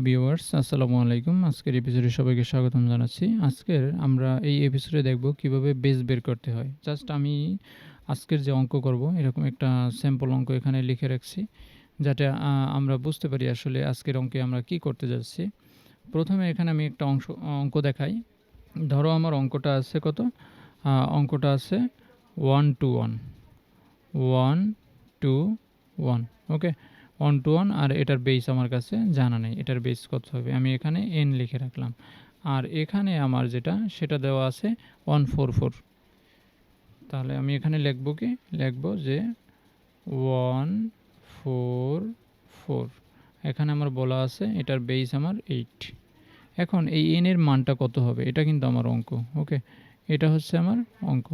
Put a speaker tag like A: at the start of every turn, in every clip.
A: Hello viewers, আসসালামু আলাইকুম। আজকের এপিসোডে সবাইকে স্বাগতম জানাচ্ছি। আজকের আমরা এই এপিসোডে দেখব কীভাবে বেস বের করতে হয়। জাস্ট আমি আজকের যে অঙ্ক করব, এরকম একটা স্যাম্পল অঙ্ক এখানে লিখে রাখছি, যাতে আমরা বুঝতে পারি আসলে আজকের অঙ্কে আমরা কি করতে যাচ্ছি। প্রথমে এখানে আমি একটা অংশ, অঙ্ক দেখাই। ধরো আমার অঙ্কটা আছে কত? অঙ্কটা আছে one two one one two one okay one two one আর এটার বেস আমার কাছে জানা নেই। এটার বেস কত হবে? আমি এখানে এন লিখে রাখলাম। আর এখানে আমার যেটা, সেটা দেওয়া আছে ওয়ান ফোর ফোর তাহলে আমি এখানে লিখব কি? লিখব যে ওয়ান ফোর ফোর এখানে আমার বলা আছে, এটার বেস আমার এইট এখন এই এন এর মানটা কত হবে? এটা কিন্তু আমার অঙ্ক ওকে এটা হচ্ছে আমার অঙ্ক।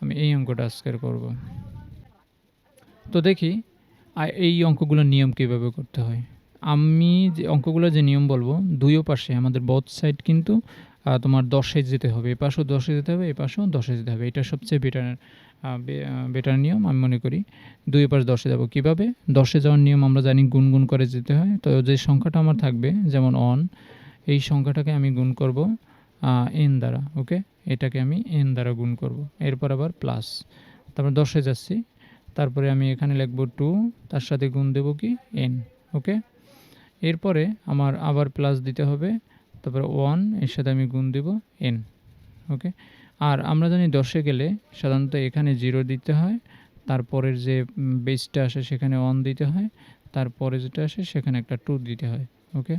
A: আমি এই অঙ্কটা আজকের করব। তো দেখি আর এই অঙ্কগুলোর নিয়ম কীভাবে করতে হয়? আমি যে অঙ্কগুলোর যে নিয়ম বলব, দুইও পাশে, আমাদের বোথ সাইড কিন্তু তোমার দশে যেতে হবে। এ পাশেও দশে যেতে হবে, এ পাশেও দশে যেতে হবে। এটা সবচেয়ে বেটার বেটার নিয়ম আমি মনে করি। দুই পাশ দশে যাব। কীভাবে? দশে যাওয়ার নিয়ম আমরা জানি গুণ করে যেতে হয়। তো যে সংখ্যাটা আমার থাকবে, যেমন অন এই সংখ্যাটাকে আমি গুণ করব এন দ্বারা ওকে এটাকে আমি এন দ্বারা গুণ করব। এরপর আবার প্লাস তারপর দশে যাচ্ছি। তারপরে আমি এখানে লিখব টু, তার সাথে গুণ দেব কি? N, okay? এরপরে আমার আবার প্লাস দিতে হবে, তারপরে ওয়ান, এর সাথে আমি গুণ দেব এন, ওকে? আর আমরা জানি দশে গেলে সাধারণত এখানে জিরো দিতে হয়, তারপরের যে বেসটা আসে সেখানে ওয়ান দিতে হয়, তারপরে যেটা আসে সেখানে একটা টু দিতে হয়, ওকে?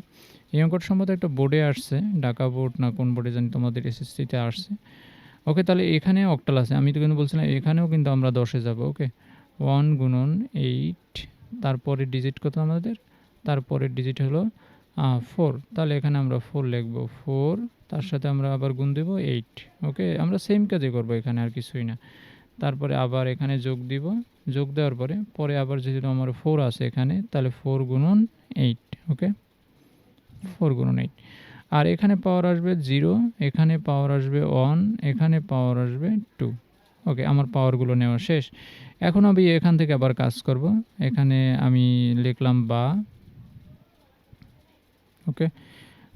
A: এই অঙ্কটা সম্ভবত একটা বোর্ডে আসছে, ঢাকা বোর্ড না কোন বোর্ডে জানি তোমাদের এসএসসিতে আসছে, ওকে? তাহলে এখানে অক্টাল আছে, আমি তো কিন্তু বলছিলাম এখানেও কিন্তু আমরা দশে যাব, ওকে? ওয়ান গুণন এইট, তারপরে ডিজিট কত আমাদের? তারপরের ডিজিট হলো ফোর। তাহলে এখানে আমরা ফোর লিখব। ফোর, তার সাথে আমরা আবার গুণ দেব এইট। ওকে? আমরা সেম কাজে করব এখানে, আর কিছুই না। তারপরে আবার এখানে যোগ দিব। যোগ দেওয়ার পরে পরে আবার যেহেতু আমার ফোর আছে এখানে, তাহলে ফোর গুণন এইট, ওকে? ফোর গুণন এইট। আর এখানে পাওয়ার আসবে জিরো, এখানে পাওয়ার আসবে ওয়ান, এখানে পাওয়ার আসবে টু। ওকে, আমার পাওয়ারগুলো নেওয়া শেষ। এখন আমি এখান থেকে আবার কাজ করব। এখানে আমি লিখলাম বা। ওকে,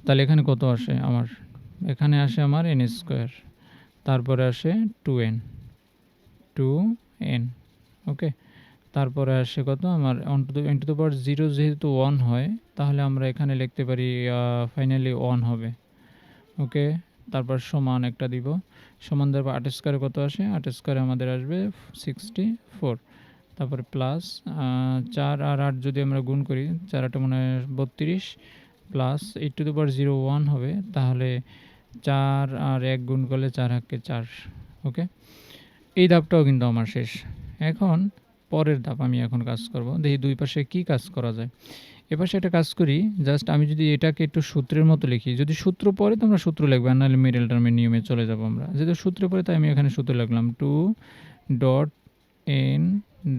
A: তাহলে এখানে কত আসে আমার? এখানে আসে আমার এন স্কোয়ার তারপরে আসে two N two N okay, তারপরে আসে কত আমার? N to the power zero যেহেতু ওয়ান হয়, তাহলে আমরা এখানে লিখতে পারি ফাইনালি ওয়ান হবে, ওকে তারপর সমান একটা দিব। সমান দেওয়ার পর আট স্কোয়ারে কত আসে? আট স্কোয়ারে আমাদের আসবে সিক্সটি ফোর তারপরে প্লাস চার আর আট যদি আমরা গুণ করি, চার আটে মনে হয় বত্রিশ। Plus eight to the power zero one হবে, তাহলে চার আর এক গুণ করলে চার হাক্কে চার ওকে এই ধাপটাও কিন্তু আমার শেষ। এখন পরের ধাপ আমি এখন কাজ করব। দেখি দুই পাশে কি কাজ করা যায়। এপাশে একটা কাজ করি জাস্ট আমি যদি এটাকে একটু সূত্রের মতো লিখি, যদি সূত্র পরে তোমরা সূত্র লিখবে নাহলে মিডল টার্মের নিয়মে চলে যাব আমরা। যেহেতু সূত্রে পরে তাই আমি এখানে সূত্র লিখলাম two dot N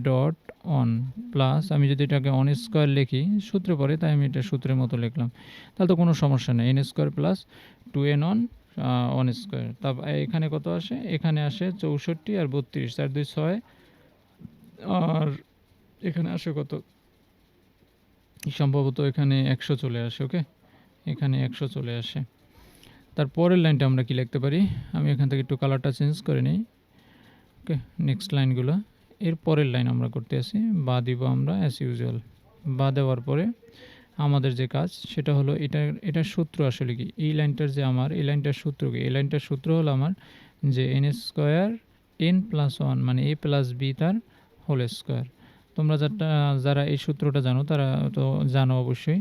A: dot on plus আমি যদি এটাকে অন স্কোয়ার লিখি, সূত্রে পরে তাই আমি এটা সূত্রের মতো লিখলাম। তাহলে তো কোনো সমস্যা নেই N square plus two N on on square তারপর এখানে কত আসে? এখানে আসে চৌষট্টি আর বত্রিশ চার দুই ছয়, আর এখানে আসে কত? সম্ভবত এখানে একশো চলে আসে, ওকে? এখানে একশো চলে আসে। তার পরের লাইনটা আমরা কি লিখতে পারি? আমি এখান থেকে একটু কালারটা চেঞ্জ করে নিই। ওকে নেক্সট লাইনগুলো এর পরের লাইন আমরা করতে আসি। বা দিব আমরা অ্যাজ ইউজুয়াল বা দেওয়ার পরে আমাদের যে কাজ, সেটা হলো এটা এটার সূত্র আসলে কি? এই লাইনটার যে আমার, এই লাইনটার সূত্র কি? এই লাইনটার সূত্র হলো আমার যে N square N plus one মানে এ প্লাস বি তার হোল স্কোয়ার তোমরা যারা যারা এই সূত্রটা জানো তারা তো জানো অবশ্যই।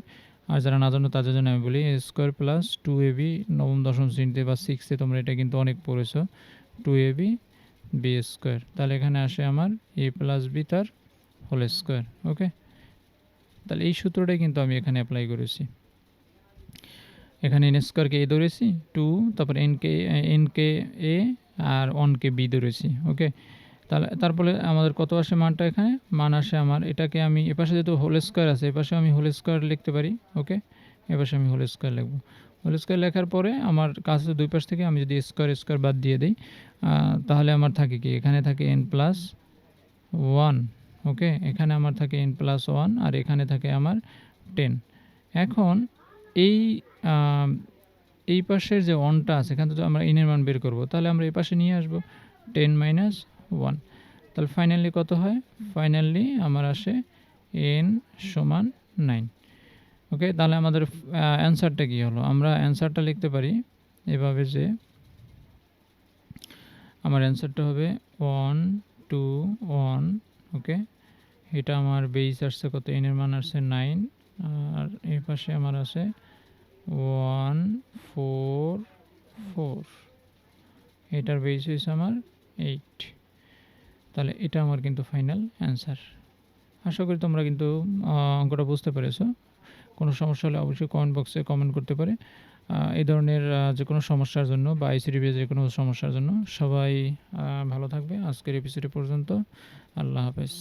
A: আর যারা না জানো তাদের জন্য আমি বলি A square plus two A B নবম দশম শ্রেণীতে বা সিক্সে তোমরা এটা কিন্তু অনেক পড়েছো। Two A B B square তাহলে এখানে আসে আমার এ প্লাস বি তার হোল স্কোয়ার ওকে তাহলে এই সূত্রটাই কিন্তু আমি এখানে অ্যাপ্লাই করেছি। এখানে এন স্কোয়ারকে এ ধরেছি টু তারপর এন কে এন কে এ আর ওয়ান কে বি ধরেছি ওকে তাহলে তারপরে আমাদের কত আসে মানটা এখানে? মান আসে আমার, এটাকে আমি এপাশে যেহেতু হোল স্কোয়ার আছে এপাশে আমি হোল স্কোয়ার লিখতে পারি ওকে এপাশে আমি হোল স্কোয়ার লিখব। হোল স্কোয়ার লেখার পরে আমার কাজ দুই পাশ থেকে আমি যদি স্কোয়ার স্কোয়ার বাদ দিয়ে দিই তাহলে আমার থাকে কি? এখানে থাকে এন প্লাস ওয়ান ওকে এখানে আমার থাকে এন প্লাস ওয়ান আর এখানে থাকে আমার টেন এখন এই এই পাশের যে ওয়ানটা আছে, এখান থেকে আমরা এর মান বের করব। তাহলে আমরা এই পাশে নিয়ে আসব টেন মাইনাস 1 তাহলে ফাইনালি কত হয়? ফাইনালি আমার আসে এন সমান নাইন ওকে তাহলে আমাদের অ্যান্সারটা কী হলো? আমরা অ্যান্সারটা লিখতে পারি এভাবে যে আমার অ্যান্সারটা হবে 1 2 1 ওকে এটা আমার বেস আসছে কত? এনের মান আসছে নাইন আর এই পাশে আমার আছে 1 4 4 এটার বেস হইছে আমার 8 তাহলে এটা আমার কিন্তু ফাইনাল অ্যান্সার আশা করি তোমরা কিন্তু অঙ্কটা বুঝতে পেরেছ। কোনো সমস্যা হলে অবশ্যই কমেন্ট বক্সে কমেন্ট করতে পারে। এই ধরনের যে কোনো সমস্যার জন্য বা আইসিডিবি যে কোনো সমস্যার জন্য সবাই ভালো থাকবে। আজকের এপিসোডে পর্যন্ত। আল্লাহ হাফেজ।